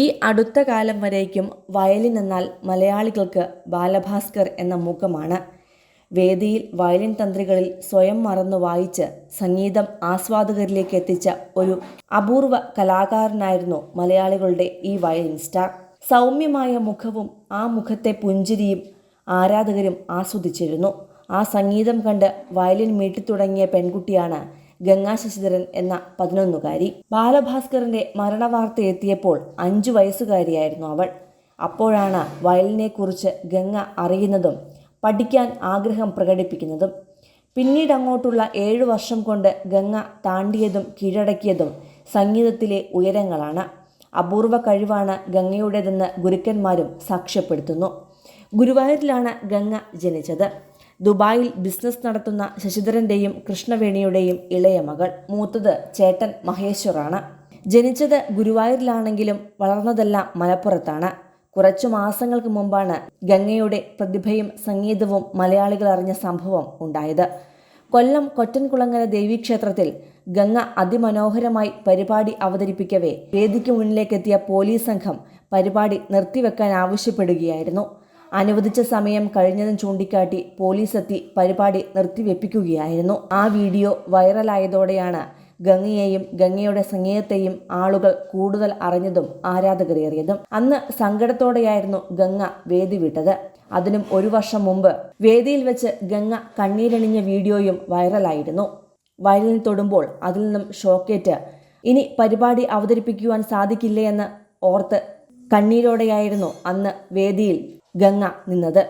ഈ അടുത്ത കാലം വരേക്കും വയലിൻ എന്നാൽ മലയാളികൾക്ക് ബാലഭാസ്കർ എന്ന മുഖമാണ്. വേദിയിൽ വയലിൻ തന്ത്രികളിൽ സ്വയം മറന്നു വായിച്ച് സംഗീതം ആസ്വാദകരിലേക്ക് എത്തിച്ച ഒരു അപൂർവ കലാകാരനായിരുന്നു മലയാളികളുടെ ഈ വയലിൻ സ്റ്റാർ. സൗമ്യമായ മുഖവും ആ മുഖത്തെ പുഞ്ചിരിയും ആരാധകരും ആസ്വദിച്ചിരുന്നു. ആ സംഗീതം കണ്ട് വയലിൻ മീട്ടിത്തുടങ്ങിയ പെൺകുട്ടിയാണ് ഗംഗാ ശശിധരൻ എന്ന പതിനൊന്നുകാരി ബാലഭാസ്കറിന്റെ മരണവാർത്ത എത്തിയപ്പോൾ അഞ്ചു വയസ്സുകാരിയായിരുന്നു അവൾ. അപ്പോഴാണ് വയലിനെക്കുറിച്ച് ഗംഗ അറിയുന്നതും പഠിക്കാൻ ആഗ്രഹം പ്രകടിപ്പിക്കുന്നതും. പിന്നീട് അങ്ങോട്ടുള്ള ഏഴു വർഷം കൊണ്ട് ഗംഗ താണ്ടിയതും കീഴടക്കിയതും സംഗീതത്തിലെ ഉയരങ്ങളാണ്. അപൂർവ കഴിവാണ് ഗംഗയുടേതെന്ന് ഗുരുക്കന്മാരും സാക്ഷ്യപ്പെടുത്തുന്നു. ഗുരുവായൂരിലാണ് ഗംഗ ജനിച്ചത്. ദുബായിൽ ബിസിനസ് നടത്തുന്ന ശശിധരന്റെയും കൃഷ്ണവേണിയുടെയും ഇളയ മകൾ. മൂത്തത് ചേട്ടൻ മഹേശ്വറാണ്. ജനിച്ചത് ഗുരുവായൂരിലാണെങ്കിലും വളർന്നതെല്ലാം മലപ്പുറത്താണ്. കുറച്ചു മാസങ്ങൾക്ക് മുമ്പാണ് ഗംഗയുടെ പ്രതിഭയും സംഗീതവും മലയാളികൾ അറിഞ്ഞ സംഭവം ഉണ്ടായത്. കൊല്ലം കൊറ്റൻകുളങ്ങര ദേവീക്ഷേത്രത്തിൽ ഗംഗ അതിമനോഹരമായി പരിപാടി അവതരിപ്പിക്കവേ വേദിക്ക് മുന്നിലേക്കെത്തിയ പോലീസ് സംഘം പരിപാടി നിർത്തിവെക്കാൻ ആവശ്യപ്പെടുകയായിരുന്നു. അനുവദിച്ച സമയം കഴിഞ്ഞതും ചൂണ്ടിക്കാട്ടി പോലീസ് എത്തി പരിപാടി നിർത്തിവെപ്പിക്കുകയായിരുന്നു. ആ വീഡിയോ വൈറലായതോടെയാണ് ഗംഗയെയും ഗംഗയുടെ സംഗീതത്തെയും ആളുകൾ കൂടുതൽ അറിഞ്ഞതും ആരാധകരേറിയതും. അന്ന് സങ്കടത്തോടെയായിരുന്നു ഗംഗ വേദി വിട്ടത് അതിനും ഒരു വർഷം മുമ്പ് വേദിയിൽ വെച്ച് ഗംഗ കണ്ണീരണിഞ്ഞ വീഡിയോയും വൈറലായിരുന്നു. വയലിൽ തൊടുമ്പോൾ അതിൽ നിന്നും ഷോക്കേറ്റ് ഇനി പരിപാടി അവതരിപ്പിക്കുവാൻ സാധിക്കില്ലേ എന്ന് ഓർത്ത് കണ്ണീരോടെയായിരുന്നു അന്ന് വേദിയിൽ ഗംഗ നിന്നത്.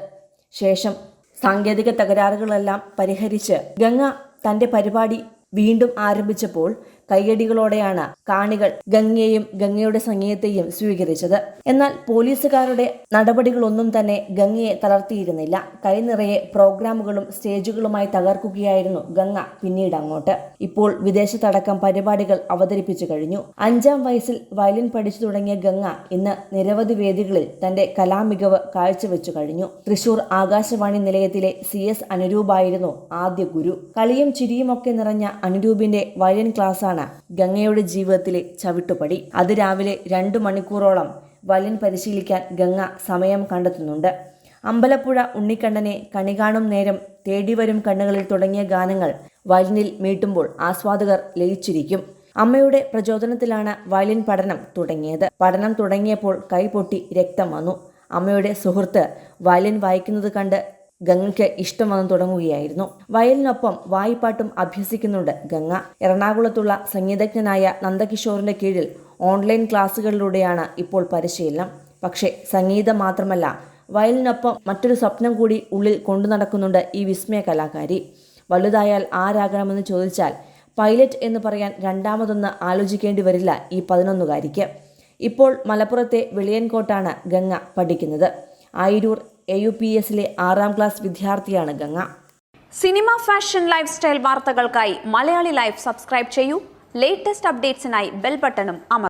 ശേഷം സാങ്കേതിക തകരാറുകളെല്ലാം പരിഹരിച്ച് ഗംഗ തന്റെ പരിപാടി വീണ്ടും ആരംഭിച്ചപ്പോൾ കൈയടികളോടെയാണ് കാണികൾ ഗംഗയെയും ഗംഗയുടെ സംഗീതത്തെയും സ്വീകരിച്ചത്. എന്നാൽ പോലീസുകാരുടെ നടപടികളൊന്നും തന്നെ ഗംഗയെ തളർത്തിയിരുന്നില്ല. കൈനിറയെ പ്രോഗ്രാമുകളും സ്റ്റേജുകളുമായി തകർക്കുകയായിരുന്നു ഗംഗ പിന്നീട് അങ്ങോട്ട്. ഇപ്പോൾ വിദേശത്തടക്കം പരിപാടികൾ അവതരിപ്പിച്ചു കഴിഞ്ഞു. അഞ്ചാം വയസ്സിൽ വയലിൻ പഠിച്ചു തുടങ്ങിയ ഗംഗ ഇന്ന് നിരവധി വേദികളിൽ തന്റെ കലാമികവ് കാഴ്ചവെച്ചു കഴിഞ്ഞു. തൃശൂർ ആകാശവാണി നിലയത്തിലെ സി എസ് അനുരൂപായിരുന്നു ആദ്യ ഗുരു. കളിയും ചിരിയുമൊക്കെ നിറഞ്ഞ അനുരൂപിന്റെ വയലിൻ ക്ലാസ്സാണ് ഗംഗയുടെ ജീവിതത്തിലെ ചവിട്ടുപടി. അത് രാവിലെ രണ്ടു മണിക്കൂറോളം വയലിൻ പരിശീലിക്കാൻ ഗംഗ സമയം കണ്ടെത്തുന്നുണ്ട്. അമ്പലപ്പുഴ ഉണ്ണിക്കണ്ണനെ കണി കാണും നേരം തേടിവരും കണ്ണുകളിൽ തുടങ്ങിയ ഗാനങ്ങൾ വയലിനിൽ മീട്ടുമ്പോൾ ആസ്വാദകർ ലയിച്ചിരിക്കും. അമ്മയുടെ പ്രചോദനത്തിലാണ് വയലിൻ പഠനം തുടങ്ങിയത്. പഠനം തുടങ്ങിയപ്പോൾ കൈപൊട്ടി രക്തം വന്നു. അമ്മയുടെ സുഹൃത്ത് വയലിൻ വായിക്കുന്നത് കണ്ട് ഗംഗയ്ക്ക് ഇഷ്ടം വന്നു തുടങ്ങുകയായിരുന്നു. വയലിനൊപ്പം വായ്പാട്ടും അഭ്യസിക്കുന്നുണ്ട് ഗംഗ. എറണാകുളത്തുള്ള സംഗീതജ്ഞനായ നന്ദകിഷോറിന്റെ കീഴിൽ ഓൺലൈൻ ക്ലാസ്സുകളിലൂടെയാണ് ഇപ്പോൾ പരിശീലനം. പക്ഷേ സംഗീതം മാത്രമല്ല വയലിനൊപ്പം മറ്റൊരു സ്വപ്നം കൂടി ഉള്ളിൽ കൊണ്ടു നടക്കുന്നുണ്ട് ഈ വിസ്മയ കലാകാരി. വലുതായാൽ ആരാകണമെന്ന് ചോദിച്ചാൽ പൈലറ്റ് എന്ന് പറയാൻ രണ്ടാമതൊന്ന് ആലോചിക്കേണ്ടി വരില്ല ഈ പതിനൊന്നുകാരിക്ക്. ഇപ്പോൾ മലപ്പുറത്തെ വെളിയൻകോട്ടാണ് ഗംഗ പഠിക്കുന്നത്. ആയിരൂർ എ യു പി എസിലെ ആറാം ക്ലാസ് വിദ്യാർത്ഥിയാണ് Ganga. Cinema fashion lifestyle വാർത്തകൾക്കായി മലയാളി ലൈഫ് സബ്സ്ക്രൈബ് ചെയ്യൂ. ലേറ്റസ്റ്റ് അപ്ഡേറ്റ്സിനായി ബെൽ ബട്ടണും അമർ